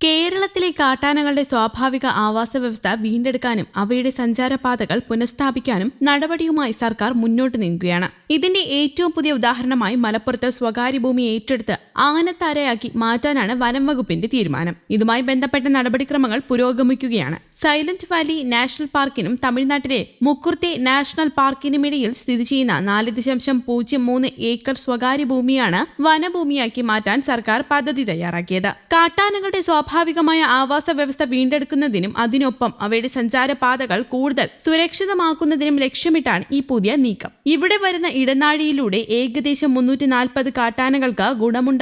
കേരളത്തിലെ കാട്ടാനകളുടെ സ്വാഭാവിക ആവാസ വ്യവസ്ഥ വീണ്ടെടുക്കാനും അവയുടെ സഞ്ചാരപാതകൾ പുനഃസ്ഥാപിക്കാനും നടപടിയുമായി സർക്കാർ മുന്നോട്ട് നീങ്ങുകയാണ്. ഇതിന്റെ ഏറ്റവും പുതിയ ഉദാഹരണമായി മലപ്പുറത്ത് സ്വകാര്യ ഭൂമി ഏറ്റെടുത്ത് ആനത്താരയാക്കി മാറ്റാനാണ് വനം വകുപ്പിന്റെ തീരുമാനം. ഇതുമായി ബന്ധപ്പെട്ട നടപടിക്രമങ്ങൾ പുരോഗമിക്കുകയാണ്. സൈലന്റ് വാലി നാഷണൽ പാർക്കിനും തമിഴ്നാട്ടിലെ മുക്കുർത്തി നാഷണൽ പാർക്കിനുമിടയിൽ സ്ഥിതി ചെയ്യുന്ന നാല് ദശാംശം പൂജ്യം മൂന്ന് ഏക്കർ സ്വകാര്യ ഭൂമിയാണ് വനഭൂമിയാക്കി മാറ്റാൻ സർക്കാർ പദ്ധതി തയ്യാറാക്കിയത്. കാട്ടാനകളുടെ സ്വാഭാവികമായ ആവാസ വ്യവസ്ഥ വീണ്ടെടുക്കുന്നതിനും അതിനൊപ്പം അവയുടെ സഞ്ചാരപാതകൾ കൂടുതൽ സുരക്ഷിതമാക്കുന്നതിനും ലക്ഷ്യമിട്ടാണ് ഈ പുതിയ നീക്കം. ഇവിടെ വരുന്ന ഇടനാഴിയിലൂടെ ഏകദേശം മുന്നൂറ്റി നാൽപ്പത് കാട്ടാനകൾക്ക്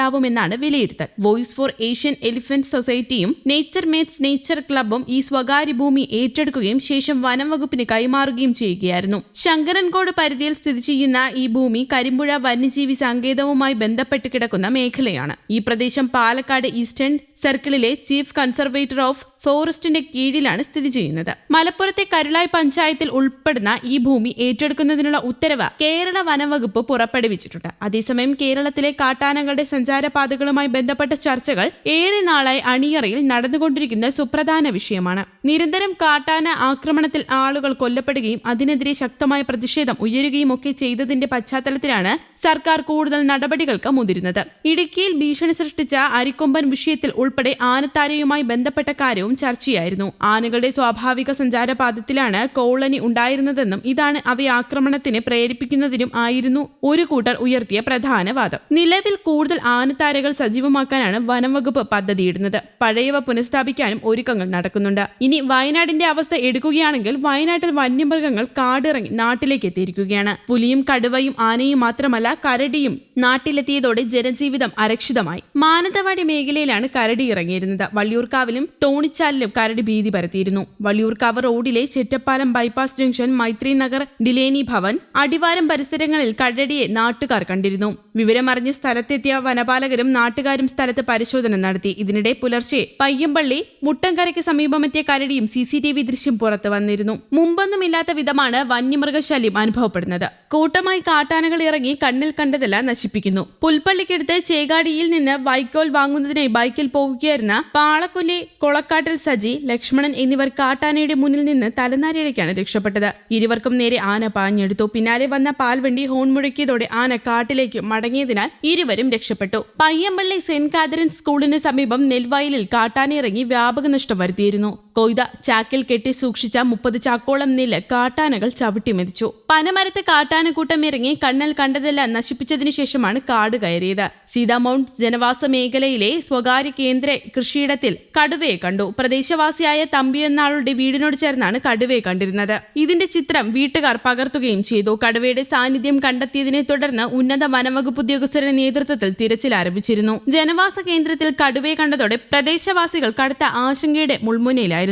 ഗുണമുണ്ടാവുമെന്നാണ് വിലയിരുത്തൽ. വോയിസ് ഫോർ ഏഷ്യൻ എലിഫന്റ് സൊസൈറ്റിയും നേച്ചർ മേറ്റ്സ് നേച്ചർ ക്ലബും ഈ സ്വകാര്യ ഭൂമി ഏറ്റെടുക്കുകയും ശേഷം വനം വകുപ്പിന് കൈമാറുകയും ചെയ്യുകയായിരുന്നു. ശങ്കരൻകോട് പരിധിയിൽ സ്ഥിതി ചെയ്യുന്ന ഈ ഭൂമി കരിമ്പുഴ വന്യജീവി സങ്കേതവുമായി ബന്ധപ്പെട്ട് കിടക്കുന്ന മേഖലയാണ്. ഈ പ്രദേശം പാലക്കാട് ഈസ്റ്റേൺ സർക്കിളിലെ ചീഫ് കൺസർവേറ്റർ ഓഫ് ഫോറസ്റ്റിന്റെ കീഴിലാണ് സ്ഥിതി ചെയ്യുന്നത്. മലപ്പുറത്തെ കരുളായി പഞ്ചായത്തിൽ ഉൾപ്പെടുന്ന ഈ ഭൂമി ഏറ്റെടുക്കുന്നതിനുള്ള ഉത്തരവ് കേരള വനംവകുപ്പ് പുറപ്പെടുവിച്ചിട്ടുണ്ട്. അതേസമയം കേരളത്തിലെ കാട്ടാനകളുടെ സഞ്ചാരപാതകളുമായി ബന്ധപ്പെട്ട ചർച്ചകൾ ഏറെ നാളായി അണിയറയിൽ നടന്നുകൊണ്ടിരിക്കുന്ന സുപ്രധാന വിഷയമാണ്. നിരന്തരം കാട്ടാന ആക്രമണത്തിൽ ആളുകൾ കൊല്ലപ്പെടുകയും അതിനെതിരെ ശക്തമായ പ്രതിഷേധം ഉയരുകയും ഒക്കെ ചെയ്തതിന്റെ പശ്ചാത്തലത്തിലാണ് സർക്കാർ കൂടുതൽ നടപടികൾക്ക് മുതിരുന്നത്. ഇടുക്കിയിൽ ഭീഷണി സൃഷ്ടിച്ച അരിക്കൊമ്പൻ വിഷയത്തിൽ ഉൾപ്പെടെ ആനത്താരയുമായി ബന്ധപ്പെട്ട കാര്യവും ചർച്ചയായിരുന്നു. ആനകളുടെ സ്വാഭാവിക സഞ്ചാരപാതത്തിലാണ് കോളനി ഉണ്ടായിരുന്നതെന്നും ഇതാണ് അവയെ ആക്രമണത്തിന് പ്രേരിപ്പിക്കുന്നതിനും ആയിരുന്നു ഒരു കൂട്ടർ ഉയർത്തിയ പ്രധാന വാദം. നിലവിൽ കൂടുതൽ ആനത്താരകൾ സജീവമാക്കാനാണ് വനംവകുപ്പ് പദ്ധതിയിടുന്നത്. പഴയവ പുനഃസ്ഥാപിക്കാനും ഒരുക്കങ്ങൾ നടക്കുന്നുണ്ട്. ഇനി വയനാടിന്റെ അവസ്ഥ എടുക്കുകയാണെങ്കിൽ വയനാട്ടിൽ വന്യമൃഗങ്ങൾ കാടിറങ്ങി നാട്ടിലേക്ക് എത്തിയിരിക്കുകയാണ്. പുലിയും കടുവയും ആനയും മാത്രമല്ല കരടിയും നാട്ടിലെത്തിയതോടെ ജനജീവിതം അരക്ഷിതമായി. മാനന്തവാടി മേഖലയിലാണ് കരടി ഇറങ്ങിയിരുന്നത് വള്ളിയൂർക്കാവിലും തോണിച്ചാലിലും കരടി ഭീതി പരത്തിയിരുന്നു. വള്ളിയൂർക്കാവ് റോഡിലെ Chettappalam bypass junction Maithri Nagar Delany Bhavan Adivaram പരിസരങ്ങളിൽ കരടിയെ നാട്ടുകാർ കണ്ടിരുന്നു. വിവരമറിഞ്ഞ് സ്ഥലത്തെത്തിയ വനപാലകരും നാട്ടുകാരും സ്ഥലത്ത് പരിശോധന നടത്തി. ഇതിനിടെ പുലർച്ചെ പയ്യമ്പള്ളി മുട്ടങ്കരയ്ക്ക് സമീപമെത്തിയ കരടിയും സി സി ടി വി ദൃശ്യം പുറത്തു വന്നിരുന്നു. മുമ്പൊന്നുമില്ലാത്ത വിധമാണ് വന്യമൃഗശല്യം അനുഭവപ്പെടുന്നത്. കൂട്ടമായി കാട്ടാനകൾ ഇറങ്ങി കണ്ണിൽ കണ്ടതെല്ലാം നശിപ്പിക്കുന്നു. പുൽപ്പള്ളിക്കടുത്ത് ചേകാടിയിൽ നിന്ന് വൈക്കോൽ വാങ്ങുന്നതിനായി ബൈക്കിൽ പോകുകയായിരുന്ന പാളക്കൊല്ലി കൊളക്കാട്ടിൽ സജി ലക്ഷ്മണൻ എന്നിവർ കാട്ടാനയുടെ മുന്നിൽ നിന്ന് തലനാരിഴയ്ക്കാണ് രക്ഷപ്പെട്ടത്. ഇരുവർക്കും നേരെ ആന പാഞ്ഞെടുത്തു. പിന്നാലെ വന്ന പാൽവണ്ടി ഹോൺ മുഴക്കിയതോടെ ആന കാട്ടിലേക്ക് മടങ്ങിയതിനാൽ ഇരുവരും രക്ഷപ്പെട്ടു. പയ്യമ്പള്ളി സെന്റ് കാതറിൻ സ്കൂളിന് സമീപം നെൽവയലിൽ കാട്ടാനയിറങ്ങി വ്യാപക നഷ്ടം വരുത്തിയിരുന്നു. കൊയ്ത ചാക്കിൽ കെട്ടി സൂക്ഷിച്ച മുപ്പത് ചാക്കോളം നെല്ല് കാട്ടാനകൾ ചവിട്ടിമെതിച്ചു പനമരത്ത് കാട്ടാനക്കൂട്ടം ഇറങ്ങി കണ്ണൽ കണ്ടതെല്ലാം നശിപ്പിച്ചതിനു ശേഷമാണ് കാട് കയറിയത്. സീതാമൗണ്ട് ജനവാസ മേഖലയിലെ സ്വകാര്യ കേന്ദ്ര കൃഷിയിടത്തിൽ കടുവയെ കണ്ടു. പ്രദേശവാസിയായ തമ്പി എന്നാളുടെ വീടിനോട് ചേർന്നാണ് കടുവയെ കണ്ടിരുന്നത്. ഇതിന്റെ ചിത്രം വീട്ടുകാർ പകർത്തുകയും ചെയ്തു. കടുവയുടെ സാന്നിധ്യം കണ്ടെത്തിയതിനെ തുടർന്ന് ഉന്നത വനവകുപ്പ് ഉദ്യോഗസ്ഥരുടെ നേതൃത്വത്തിൽ തിരച്ചിൽ ആരംഭിച്ചിരുന്നു. ജനവാസ കേന്ദ്രത്തിൽ കടുവയെ കണ്ടതോടെ പ്രദേശവാസികൾ കടുത്ത ആശങ്കയുടെ മുൾമുനയിലായിരുന്നു.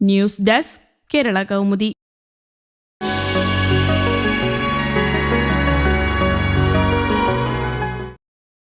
News desk Kerala Kaumudi